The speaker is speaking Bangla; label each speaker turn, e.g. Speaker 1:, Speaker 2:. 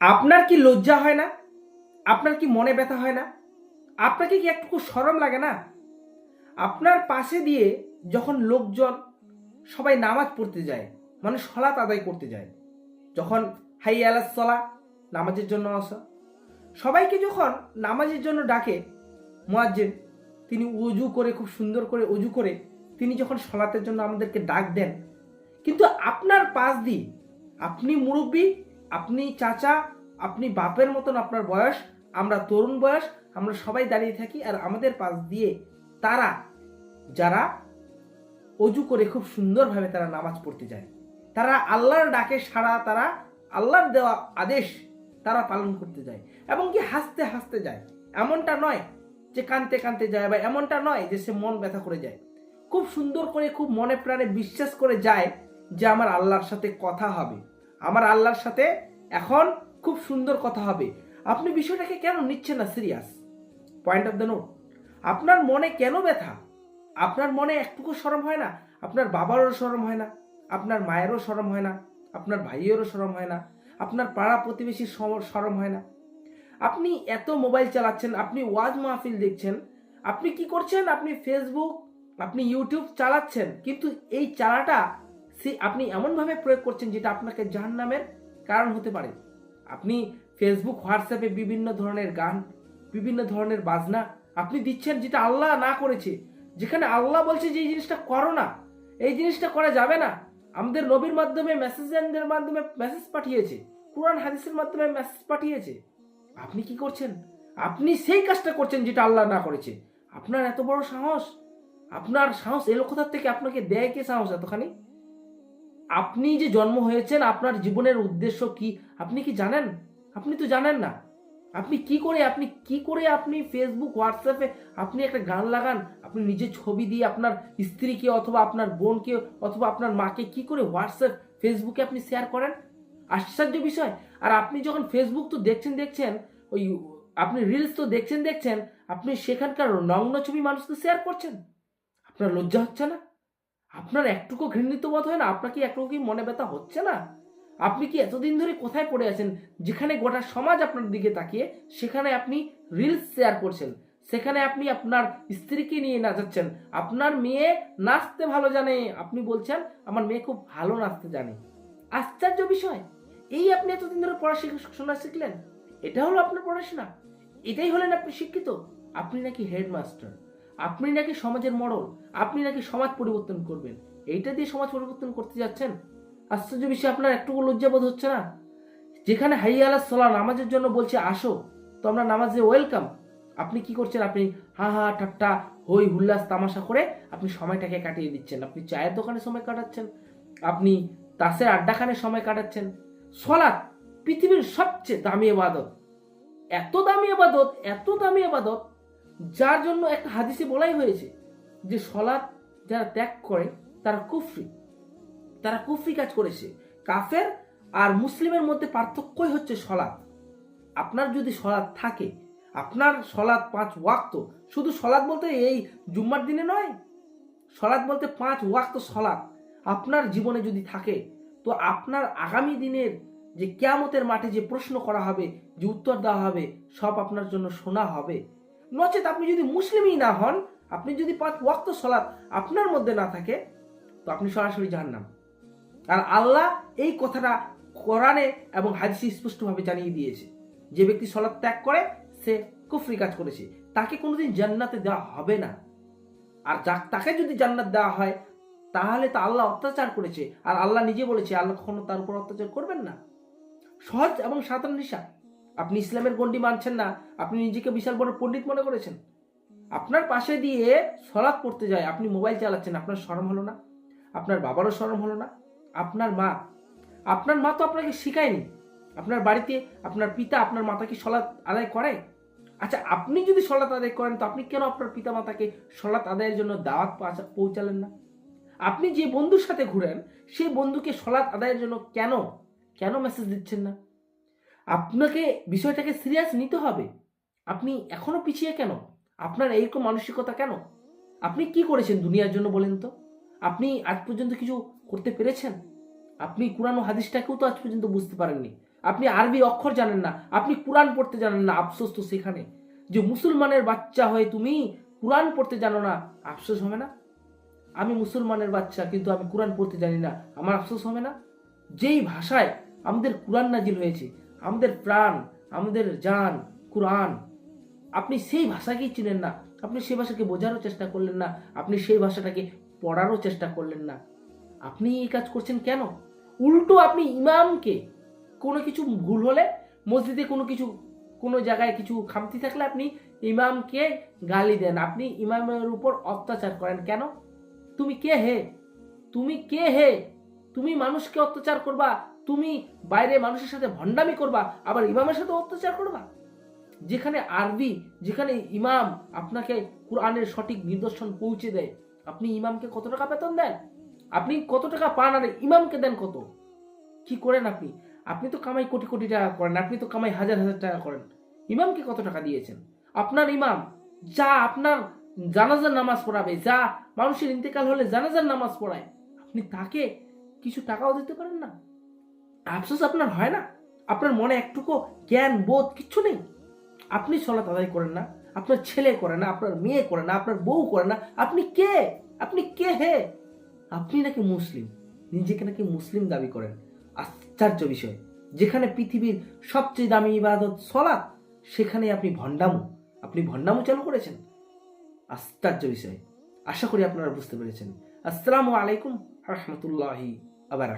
Speaker 1: আপনার কি লজ্জা হয় না? আপনার কি মনে ব্যথা হয় না? আপনাকে কি একটু সরম লাগে না? আপনার পাশে দিয়ে যখন লোকজন সবাই নামাজ পড়তে যায় মানে সলাত আদায় করতে যায়, যখন হাই আলাসলা নামাজের জন্য আসা, সবাইকে যখন নামাজের জন্য ডাকে, মোয়াজ্জেন, তিনি উজু করে, খুব সুন্দর করে উজু করে, তিনি যখন সলাতের জন্য আমাদেরকে ডাক দেন, কিন্তু আপনার পাশ দিয়ে আপনি মুরব্বী আপনি চাচা, আপনি বাপের মতন আপনার বয়স, আমরা তরুণ বয়স, আমরা সবাই দাঁড়িয়ে থাকি আর আমাদের পাশ দিয়ে তারা, যারা অজু করে খুব সুন্দরভাবে তারা নামাজ পড়তে যায়। তারা আল্লাহর ডাকে সাড়া, তারা আল্লাহর দেওয়া আদেশ তারা পালন করতে যায় এবং কি হাসতে হাসতে যায়। এমনটা নয় যে কানতে কানতে যায় বা এমনটা নয় যে সে মন ব্যথা করে যায়। খুব সুন্দর করে, খুব মনে প্রাণে বিশ্বাস করে যায় যে আমার আল্লাহর সাথে কথা হবে। আমার আল্লাহর সাথে এখন খুব সুন্দর কথা হবে। আপনি বিষয়টাকে কেন নিচ্ছেন না, serious? Point of the note আপনার মনে কেন ব্যথা? আপনার মনে একটুকু সরম হয় না? আপনার বাবারও সরম হয় না? আপনার মায়েরও সরম হয় না? আপনার ভাইয়েরও সরম হয় না? আপনার পাড়া প্রতিবেশীর সরম হয় না? আপনি এত মোবাইল চালাচ্ছেন, আপনি ওয়াজ মাহফিল দেখছেন, আপনি কি করছেন? আপনি ফেসবুক আপনি ইউটিউব চালাচ্ছেন, কিন্তু এই চালাটা সে আপনি এমনভাবে প্রয়োগ করছেন যেটা আপনাকে জাহান্নামের কারণ হতে পারে। আপনি ফেসবুক হোয়াটসঅ্যাপে বিভিন্ন ধরনের গান, বিভিন্ন ধরনের বাজনা আপনি দিচ্ছেন যেটা আল্লাহ না করেছে। যেখানে আল্লাহ বলছে যে এই জিনিসটা করো না, এই জিনিসটা করা যাবে না। আমাদের নবীর মাধ্যমে মেসেঞ্জারের মাধ্যমে মেসেজ পাঠিয়েছে, কোরআন, হাদিসের মাধ্যমে মেসেজ পাঠিয়েছে। আপনি কি করছেন? আপনি সেই কাজটা করছেন যেটা আল্লাহ না করেছে। আপনার এত বড় সাহস, আপনার সাহস এলো কোথার থেকে আপনাকে দেয় কে সাহস এতখানি? আপনি যে জন্ম হয়েছেন, আপনার জীবনের উদ্দেশ্য কি? আপনি কি জানেন? আপনি তো জানেন না। আপনি কি করে, আপনি কি করে আপনি ফেসবুক হোয়াটসঅ্যাপে আপনি একটা গান লাগান? আপনি নিজের ছবি দিয়ে আপনার স্ত্রীকে অথবা আপনার বোনকে অথবা আপনার মাকে কি করে হোয়াটসঅ্যাপ ফেসবুকে আপনি শেয়ার করেন? আশ্চর্য বিষয়। আর আপনি যখন ফেসবুক তো দেখছেন দেখছেন, ওই আপনি রিলস তো দেখছেন দেখছেন, আপনি সেখানকার নগ্ন ছবি মানুষকে শেয়ার করছেন। আপনার লজ্জা হচ্ছে না? আপনার একটুকু ঘৃণিত বোধ হয় না? আপনার কি একটুকু কি মনে ব্যথা হচ্ছে না? আপনি কি এতদিন ধরে কোথায় পড়ে আছেন? যেখানে গোটা সমাজ আপনার দিকে তাকিয়ে, সেখানে আপনি রিলস শেয়ার করছেন। সেখানে আপনি আপনার স্ত্রীকে নিয়ে নাচাচ্ছেন। আপনার মেয়ে নাচতে ভালো জানে। আপনি বলছেন, আমার মেয়ে খুব ভালো নাচতে জানে। আশ্চর্য বিষয়। এই আপনি এতদিন ধরে পড়াশোনা শিখলেন? এটা হলো আপনার পড়াশোনা। এটাই হলেন আপনি শিক্ষিত। আপনি নাকি হেডমাস্টার আপনি নাকি সমাজের মডল আপনি নাকি সমাজ পরিবর্তন করবেন। এইটা দিয়ে সমাজ পরিবর্তন করতে যাচ্ছেন? আশ্চর্য বিষয়, আপনার একটুকু লজ্জাবোধ হচ্ছে না? যেখানে হাইয়া আলাহ সাল্লাহ নামাজের জন্য বলছে, আসো তো আমরা নামাজে ওয়েলকাম। আপনি কি করছেন? আপনি হা হা ঠাট্টা হই হুল্লাস, তামাশা করে আপনি সময়টাকে কাটিয়ে দিচ্ছেন। আপনি চায়ের দোকানে সময় কাটাচ্ছেন, আপনি তাসের আড্ডাখানে সময় কাটাচ্ছেন। সলাৎ, পৃথিবীর সবচেয়ে দামি এবাদত। এত দামি এবাদত, এত দামি এবাদত যার জন্য একটা হাদিসে বলাই হয়েছে যে সলাৎ যারা ত্যাগ করে, তারা কুফরি। তারা কুফরি কাজ করেছে। কাফের আর মুসলিমের মধ্যে পার্থক্যই হচ্ছে সলাৎ। আপনার যদি সলাৎ থাকে, আপনার সলাৎ পাঁচ ওয়াক্ত, শুধু সলাৎ বলতে এই জুম্মার দিনে নয়, সলাৎ বলতে পাঁচ ওয়াক্ত সলাৎ আপনার জীবনে যদি থাকে, তো আপনার আগামী দিনের যে কেয়ামতের মাঠে যে প্রশ্ন করা হবে, যে উত্তর দেওয়া হবে, সব আপনার জন্য শোনা হবে। নচেত আপনি যদি মুসলিমই না হন, আপনি যদি পাঁচ ওয়াক্ত সলাৎ আপনার মধ্যে না থাকে, তো আপনি সরাসরি জাহান্নাম। আর আল্লাহ এই কথাটা কোরআনে এবং হাদিসে স্পষ্টভাবে জানিয়ে দিয়েছে। যে ব্যক্তি সলাৎ ত্যাগ করে, সে কুফরি কাজ করেছে। তাকে কোনোদিন জান্নাতে দেওয়া হবে না। আর তাকে যদি জান্নাত দেওয়া হয়, তাহলে তো আল্লাহ অত্যাচার করেছে। আর আল্লাহ নিজে বলেছে, আল্লাহ কখনো তার উপর অত্যাচার করবেন না। সহজ এবং সাধারণ নিশা আপনি ইসলামের গণ্ডি মানছেন না, আপনি নিজেকে বিশাল বড় পণ্ডিত মনে করেছেন? আপনার পাশে দিয়ে সলাৎ পড়তে যায়, আপনি মোবাইল চালাচ্ছেন, আপনার শরম হলো না, আপনার বাবারও শরম হলো না, আপনার মা আপনার মা তো আপনাকে শিখায়নি। আপনার বাড়িতে আপনার পিতা আপনার মাতাকে সলাৎ আদায় করে? আচ্ছা আপনি যদি সলাৎ আদায় করেন, তো আপনি কেন আপনার পিতা মাতাকে সলাৎ আদায়ের জন্য দাওয়াত পৌঁছালেন না? আপনি যে বন্ধুর সাথে ঘুরেন, সেই বন্ধুকে সলাৎ আদায়ের জন্য কেন কেন মেসেজ দিচ্ছেন না? আপনাকে বিষয়টাকে সিরিয়াস নিতে হবে। আপনি এখনও পিছিয়ে কেন? আপনার এইরকম মানসিকতা কেন? আপনি কি করেছেন দুনিয়ার জন্য বলেন তো? আপনি আজ পর্যন্ত কিছু করতে পেরেছেন? আপনি কোরআন ও হাদিসটাকেও তো আজ পর্যন্ত বুঝতে পারেননি। আপনি আরবি অক্ষর জানেন না। আপনি কোরআন পড়তে জানেন না, আফসোস তো সেখানে। যে মুসলমানের বাচ্চা হয়ে তুমি কোরআন পড়তে জানো না, আফসোস হবে না? আমি মুসলমানের বাচ্চা, কিন্তু আমি কোরআন পড়তে জানি না, আমার আফসোস হবে না? যেই ভাষায় আমাদের কোরআন নাজিল হয়েছে আমাদের প্রাণ, আমাদের জান, কোরআন, আপনি সেই ভাষাকেই চিনেন না। আপনি সেই ভাষাকে বোঝারও চেষ্টা করলেন না, আপনি সেই ভাষাটাকে পড়ারও চেষ্টা করলেন না। আপনি এই কাজ করছেন কেন? উল্টো আপনি ইমামকে কোনো কিছু ভুল হলে, মসজিদে কোনো কিছু, কোনো জায়গায় কিছু খামতি থাকলে আপনি ইমামকে গালি দেন। আপনি ইমামের উপর অত্যাচার করেন কেন? তুমি কে হে? তুমি কে হে? তুমি মানুষকে অত্যাচার করবা? তুমি বাইরে মানুষের সাথে ভণ্ডামি করবা, আবার ইমামের সাথে অত্যাচার করবা? যেখানে আরবি, যেখানে ইমাম আপনাকে কোরআনের সঠিক নিদর্শন পৌঁছে দেয়, আপনি ইমামকে কত টাকা বেতন দেন? আপনি কত টাকা পান আর ইমামকে দেন কত? কি করেন আপনি? আপনি তো কামাই কোটি কোটি টাকা করেন, আপনি তো কামাই হাজার হাজার টাকা করেন। ইমামকে কত টাকা দিয়েছেন? আপনার ইমাম যা আপনার জানাজার নামাজ পড়াবে, যা মানুষের ইন্তেকাল হলে জানাজার নামাজ পড়ায়, আপনি তাকে কিছু টাকাও দিতে পারেন না? আফসোস আপনার হয় না? আপনার মনে একটুকু জ্ঞান, বোধ কিচ্ছু নেই? আপনি সলাত আদায় করেন না, আপনার ছেলে করে না, আপনার মেয়ে করে না, আপনার বউ করে না, আপনি কে? আপনি কে হে? আপনি নাকি মুসলিম, নিজেকে নাকি মুসলিম দাবি করেন। আশ্চর্য বিষয়, যেখানে পৃথিবীর সবচেয়ে দামি ইবাদত সলাৎ সেখানে আপনি ভণ্ডামু আপনি ভণ্ডামু চালু করেছেন। আশ্চর্য বিষয়, আশা করি আপনারা বুঝতে পেরেছেন। আসসালামু আলাইকুম রহমতুল্লাহি আবার